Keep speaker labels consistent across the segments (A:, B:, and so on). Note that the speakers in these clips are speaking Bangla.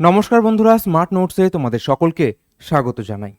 A: নমস্কার বন্ধুরা স্মার্ট নোটসে তোমাদের সকলকে স্বাগত জানাই।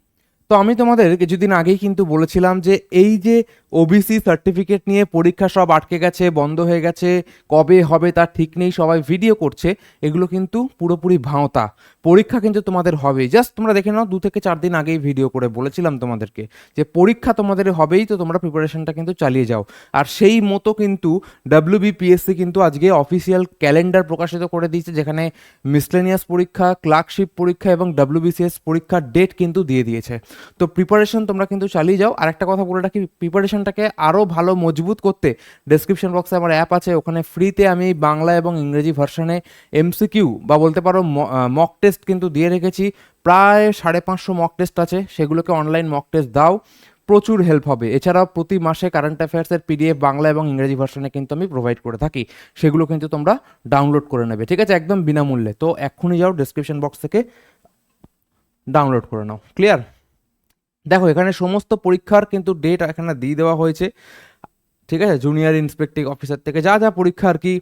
A: তো আমি তোমাদের কিছুদিন আগেই কিন্তু বলেছিলাম যে এই যে ওবিসি সার্টিফিকেট নিয়ে পরীক্ষা সব আটকে গেছে, বন্ধ হয়ে গেছে, কবে হবে তার ঠিক নেই, সবাই ভিডিও করছে, এগুলো কিন্তু পুরোপুরি ভাঁওতা। পরীক্ষা কিন্তু তোমাদের হবে জাস্ট তোমরা দেখে নাও, দু থেকে চার দিন আগেই ভিডিও করে বলেছিলাম তোমাদেরকে যে পরীক্ষা তোমাদের হবেই, তো তোমরা প্রিপারেশনটা কিন্তু চালিয়ে যাও। আর সেই মতো কিন্তু ডাব্লিউবিপিএসসি কিন্তু আজকে অফিসিয়াল ক্যালেন্ডার প্রকাশিত করে দিয়েছে, যেখানে মিসলেনিয়াস পরীক্ষা ক্লার্কশিপ পরীক্ষা এবং ডাব্লিউবিসিএস পরীক্ষার ডেট কিন্তু দিয়ে দিয়েছে। তো প্রিপারেশন তোমরা কিন্তু চালিয়ে যাও। আর একটা কথা বলে রাখি প্রিপারেশনটাকে আরও ভালো মজবুত করতে ডেসক্রিপশন বক্সে আমার অ্যাপ আছে, ওখানে ফ্রিতে আমি বাংলা এবং ইংরেজি ভার্সনে এমসিকিউ বা বলতে পারো মক টেস্ট কিন্তু দিয়ে রেখেছি। প্রায় সাড়ে পাঁচশো মক টেস্ট আছে, সেগুলোকে অনলাইন মক টেস্ট দাও। প্রচুর হেল্প হবে। এছাড়াও প্রতি মাসে কারেন্ট অ্যাফেয়ার্সের পিডিএফ বাংলা এবং ইংরেজি ভার্সনে কিন্তু আমি প্রোভাইড করে থাকি। সেগুলো কিন্তু তোমরা ডাউনলোড করে নেবে, ঠিক আছে? একদম বিনামূল্যে। তো এক্ষুনি যাও ডেসক্রিপশন বক্স থেকে ডাউনলোড করে নাও। ক্লিয়ার দেখো, এখানে সমস্ত পরীক্ষার কিন্তু ডেট এখানে দিয়ে দেওয়া হয়েছে। ঠিক আছে? জুনিয়র ইন্সপেক্টিভ অফিসার থেকে যা যা পরীক্ষা আর কি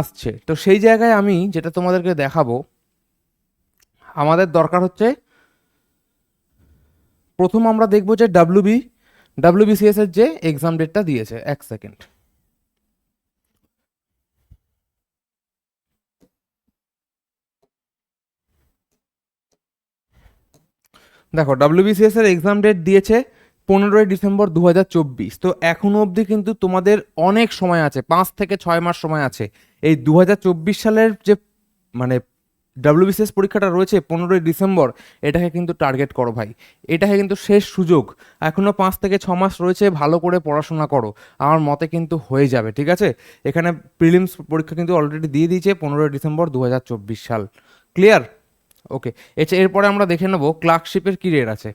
A: আসছে। তো সেই জায়গায় আমি যেটা তোমাদেরকে দেখাবো, আমাদের দরকার হচ্ছে, প্রথম আমরা দেখব যে ডাব্লিউবি ডাব্লিউবিসিএস এর যে এক্সাম ডেটটা দিয়েছে, এক সেকেন্ড দেখো ডাব্লিউবিসিএস এর এক্সাম ডেট দিয়েছে পনেরোই ডিসেম্বর দু হাজার চব্বিশ। তো এখনও অবধি কিন্তু তোমাদের অনেক সময় আছে, পাঁচ থেকে ছয় মাস সময় আছে। এই দু হাজার চব্বিশ সালের যে মানে ডাব্লিউবিসিএস পরীক্ষাটা রয়েছে পনেরোই ডিসেম্বর, এটাকে কিন্তু টার্গেট করো ভাই। এটাকে কিন্তু শেষ সুযোগ। এখনও পাঁচ থেকে ছ মাস রয়েছে, ভালো করে পড়াশোনা করো। আমার মতে কিন্তু হয়ে যাবে, ঠিক আছে? এখানে প্রিলিমস পরীক্ষা কিন্তু অলরেডি দিয়ে দিয়েছে পনেরোই ডিসেম্বর দু হাজার চব্বিশ সাল। ক্লিয়ার ওকে এছাড়া এরপরে আমরা দেখে নেব ক্লার্কশিপের কী রেট আছে।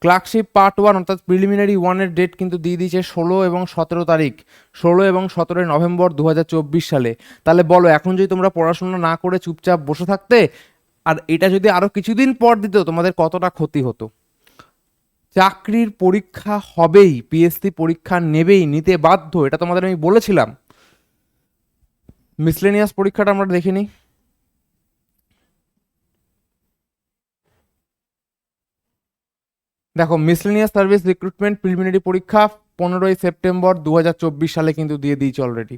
A: ক্লার্কশিপ পার্ট ওয়ান অর্থাৎ প্রিলিমিনারি ওয়ানের ডেট কিন্তু দিয়ে দিয়েছে ষোলো এবং সতেরো তারিখ। ষোলো এবং সতেরোই নভেম্বর দু হাজার চব্বিশ সালে। তাহলে বলো, এখন যদি তোমরা পড়াশোনা না করে চুপচাপ বসে থাকতে, আর এটা যদি আরও কিছুদিন পর দিত, তোমাদের কতটা ক্ষতি হতো? চাকরির পরীক্ষা হবেই পিএসসি পরীক্ষা নেবেই, নিতে বাধ্য, এটা তোমাদের আমি বলেছিলাম। মিসলেনিয়াস পরীক্ষাটা আমরা দেখে নিই। দেখো মিসলেনিয়াস সার্ভিস রিক্রুটমেন্ট প্রিলিমিনারি পরীক্ষা পনেরোই সেপ্টেম্বর দু হাজার চব্বিশ সালে কিন্তু দিয়ে দিয়েছে অলরেডি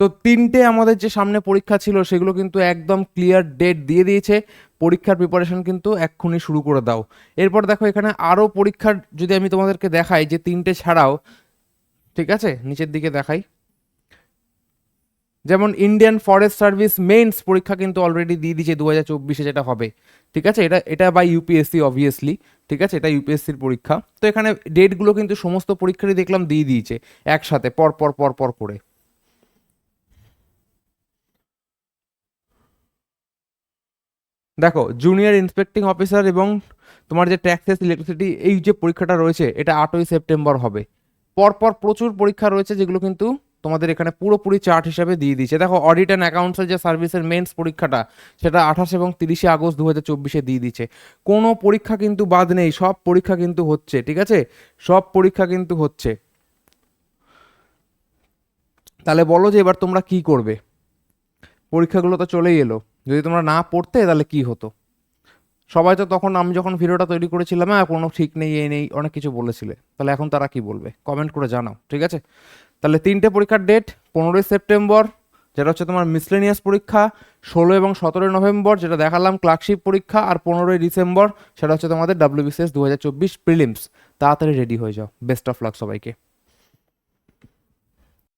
A: তো তিনটে আমাদের যে সামনে পরীক্ষা ছিল, সেগুলো কিন্তু একদম ক্লিয়ার ডেট দিয়ে দিয়েছে। পরীক্ষার প্রিপারেশন কিন্তু এক্ষুনি শুরু করে দাও। এরপর দেখো, এখানে আরও পরীক্ষার যদি আমি তোমাদেরকে দেখাই, যে তিনটে ছাড়াও, ঠিক আছে? নিচের দিকে দেখাই। যেমন ইন্ডিয়ান ফরেস্ট সার্ভিস মেইনস পরীক্ষা কিন্তু অলরেডি দিয়ে দিয়েছে দু হাজার চব্বিশে যেটা হবে। ঠিক আছে? এটা এটা বাই ইউপিএসসি অবভিয়াসলি ঠিক আছে? এটা ইউপিএসসির পরীক্ষা। তো এখানে ডেটগুলো কিন্তু সমস্ত পরীক্ষারই দেখলাম, দিয়ে দিয়েছে একসাথে, পর পর পর পর করে। দেখো জুনিয়র ইন্সপেক্টিং অফিসার এবং তোমার যে ট্যাক্সেস ইলেকট্রিসিটি এই যে পরীক্ষাটা রয়েছে, এটা আটই সেপ্টেম্বর হবে। পরপর প্রচুর পরীক্ষা রয়েছে, যেগুলো কিন্তু তোমাদের এখানে পুরোপুরি চার্ট হিসাবে দিয়ে দিয়েছে। দেখো অডিট অ্যান্ড অ্যাকাউন্টসের যে সার্ভিসের মেন্স পরীক্ষাটা, সেটা আঠাশ এবং তিরিশে আগস্ট দু হাজার চব্বিশে দিয়ে দিচ্ছে কোনো পরীক্ষা কিন্তু বাদ নেই, সব পরীক্ষা কিন্তু হচ্ছে, ঠিক আছে? সব পরীক্ষা কিন্তু হচ্ছে। তাহলে বলো যে এবার তোমরা কি করবে? পরীক্ষাগুলো তো চলেই এলো। যদি তোমরা না পড়তে, তাহলে কি হতো? সবাই তো তখন, আমি যখন ভিডিওটা তৈরি করেছিলাম হ্যাঁ কোনো ঠিক নেই, এই নেই, অনেক কিছু বলেছিলে। তাহলে এখন তারা কি বলবে? কমেন্ট করে জানাও, ঠিক আছে? তাহলে তিনটে পরীক্ষার ডেট পনেরোই সেপ্টেম্বর, যেটা হচ্ছে তোমার মিসলেনিয়াস পরীক্ষা, ষোলো এবং সতেরোই নভেম্বর, যেটা দেখালাম ক্লার্কশিপ পরীক্ষা, আর পনেরোই ডিসেম্বর, সেটা হচ্ছে তোমাদের ডাব্লিউবিসিএস দু হাজার চব্বিশ প্রিলিমস তাড়াতাড়ি রেডি হয়ে যাও। বেস্ট অফ লাক সবাইকে।